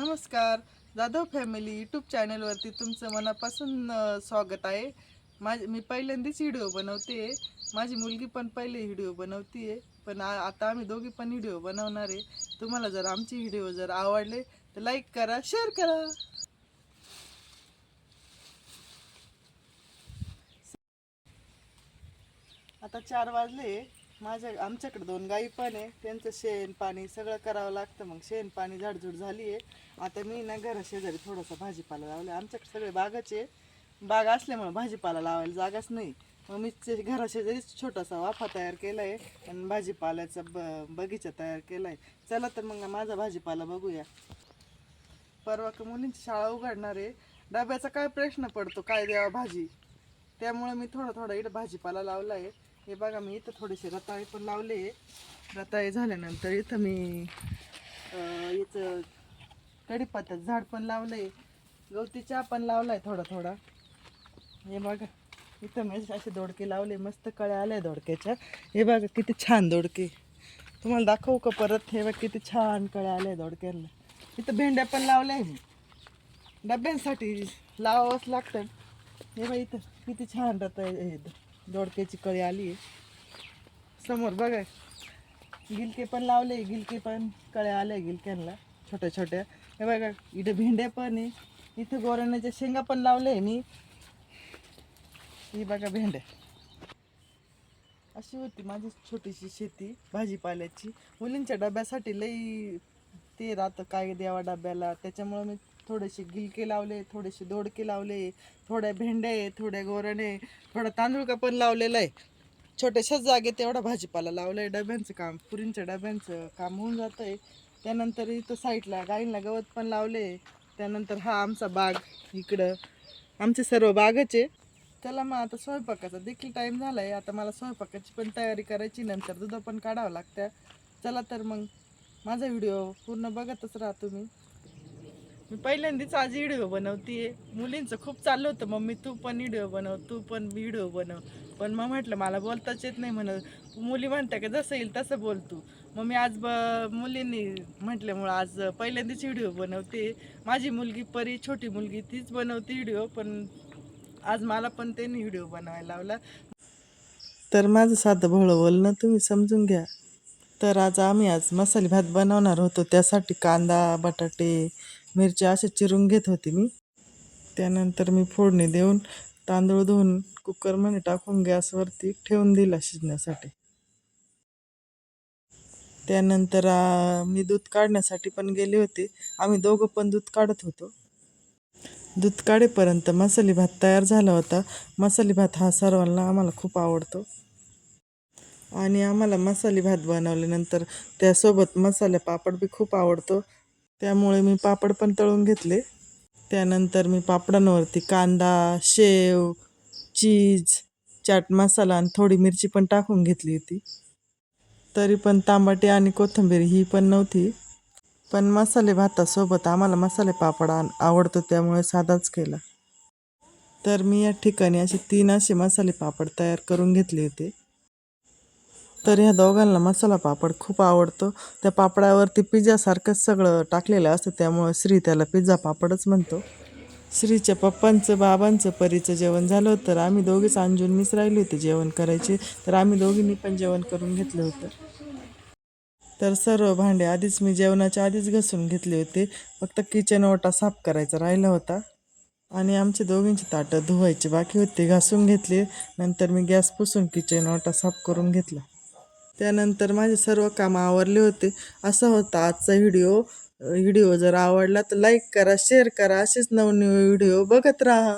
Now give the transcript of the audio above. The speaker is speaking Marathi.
नमस्कार. जाधव फॅमिली यूट्यूब चॅनलवरती तुमचं मनापासून स्वागत आहे. माझ मी पहिल्यांदाच व्हिडिओ बनवते. आहे माझी मुलगी पण पहिले व्हिडिओ बनवते पण आता आम्ही दोघी पण व्हिडिओ बनवणार आहे. तुम्हाला जर आमचे व्हिडिओ जर आवडले तर लाईक करा शेअर करा. आता चार वाजले. माझ्या आमच्याकडे दोन गाई पण आहे. त्यांचं शेण पाणी सगळं करावं लागतं. मग शेण पाणी झाडझूड झाली आहे आता मी ना घरा शेजारी थोडासा भाजीपाला लावला आमच्याकडे सगळे बागाचे आहे. बाग असल्यामुळे भाजीपाला लावायला जागाच नाही. मग मी ते घरा शेजारीच छोटासा वाफा तयार केला आहे आणि भाजीपाल्याचा ब बगीचा तयार केला आहे चला तर मग माझा भाजीपाला बघूया. परवा का मुलींची शाळा उघडणार आहे. डब्याचा काय प्रश्न पडतो? काय द्यावा भाजी? त्यामुळे मी थोडा थोडा इथं भाजीपाला लावला आहे हे बघा मी इथं थोडेसे रताळे पण लावले रताळे झाल्यानंतर इथं मी याचं कढीपत्त्याचं झाड पण लावलं आहे गवती चहा पण लावला आहे थोडा थोडा. हे बघा इथं मी असे दोडके लावले मस्त कळ्या आल्या दोडक्याच्या. हे बघा किती छान दोडके. तुम्हाला दाखवू का परत? हे बघा किती छान कळ्या आल्या दोडक्यांना. इथं भेंड्या पण लावल्या आहे मी. डब्यांसाठी लावावंच लागतं. हे बघा इथं किती छान रताळे आहेत. दोडक्याची कळी आली. आहे समोर बघा. गिलके पण लावले गिलके पण कळ्या आल्या गिलक्यांना छोट्या छोट्या. हे बघा इथं भेंड्या पण आहे. इथं गोरण्याच्या शेंगा पण लावले मी. ही बघा भेंड्या. अशी होती माझी छोटीशी शेती भाजीपाल्याची. मुलींच्या डब्यासाठी लई ते राहतं काय द्यावा डब्याला. त्याच्यामुळं मी थोडेसे गिलके लावले थोडेसे दोडके लावले थोड्या भेंड्या आहे थोड्या गोरणे थोडा तांदूळ का पण लावलेला आहे. छोट्याशाच जागेत एवढा भाजीपाला लावला आहे डब्यांचं काम पुरींच्या डब्यांचं काम होऊन जातं आहे त्यानंतर इथं साईडला गाईंना गवत पण लावले. त्यानंतर हा आमचा बाग इकडं. आमचे सर्व बागच आहे. चला मग आता स्वयंपाकाचा देखील टाईम झाला आहे आता मला स्वयंपाकाची पण तयारी करायची नंतर दुधं पण काढावं लागतं चला तर मग माझा व्हिडिओ पूर्ण बघतच राहा तुम्ही. मी पहिल्यांदाच आज व्हिडिओ बनवतीये मुलींचं खूप चाललं होतं. मम्मी तू पण व्हिडिओ बनव तू पण व्हिडिओ बनव. पण मग म्हटलं मला बोलताच येत नाही म्हणत. मुली म्हणत्या का जसं येईल तसं बोल तू. मग मी आज ब मुलींनी म्हटल्यामुळं आज पहिल्यांदाच व्हिडिओ बनवते. माझी मुलगी परी छोटी मुलगी तीच बनवते व्हिडिओ पण आज मला पण त्यांनी व्हिडिओ बनवायला लावला. तर माझं साधं भोळं बोलणं तुम्ही समजून घ्या. तर आज आम्ही आज मसाले भात बनवणार होतो. त्यासाठी कांदा बटाटे मिरच्या असे चिरून घेत होते मी. त्यानंतर मी फोडणी देऊन तांदूळ धुवून कुकरमध्ये टाकून गॅसवरती ठेवून दिला शिजण्यासाठी. त्यानंतर मी दूध काढण्यासाठी पण गेले होते. आम्ही दोघं पण दूध काढत होतो. दूध काढेपर्यंत मसाले भात तयार झाला होता. मसाले भात हा सर्वांना आम्हाला खूप आवडतो. आणि आम्हाला मसाले भात बनवल्यानंतर त्यासोबत मसाले पापड बी खूप आवडतो. त्यामुळे मी पापड पण तळून घेतले. त्यानंतर मी पापडांवरती कांदा शेव चीज चाट मसाला आणि थोडी मिरची पण टाकून घेतली होती. तरी पण तांबाटी आणि कोथिंबीर ही पण नव्हती. पण मसाले भातासोबत आम्हाला मसाले पापड आवडतो त्यामुळे साधाच केला. तर मी या ठिकाणी असे तीन असे मसाले पापड तयार करून घेतले होते. तर ह्या दोघांना मसाला पापड खूप आवडतो. त्या पापडावरती पिझ्झासारखंच सगळं टाकलेलं असतं त्यामुळे श्री त्याला पिझ्झा पापडच म्हणतो. श्रीच्या पप्पांचं बाबांचं परीचं जेवण झालं होतं तर आम्ही दोघीच अंजून मिस राहिली होती जेवण करायची तर आम्ही दोघींनी पण जेवण करून घेतलं होतं. तर सर्व भांडे आधीच मी जेवणाच्या आधीच घसून घेतले होते फक्त किचन ओटा साफ करायचा राहिला होता. आणि आमचे दोघींची ताटं धुवायची बाकी होते घासून घेतले. नंतर मी गॅस पुसून किचन ओटा साफ करून घेतला. त्यानंतर माझे सर्व कामं आवरले होते. असा होता आजचा व्हिडिओ. व्हिडिओ जर आवडला तर लाईक करा शेअर करा. असेच नवनवे व्हिडिओ बघत राहा.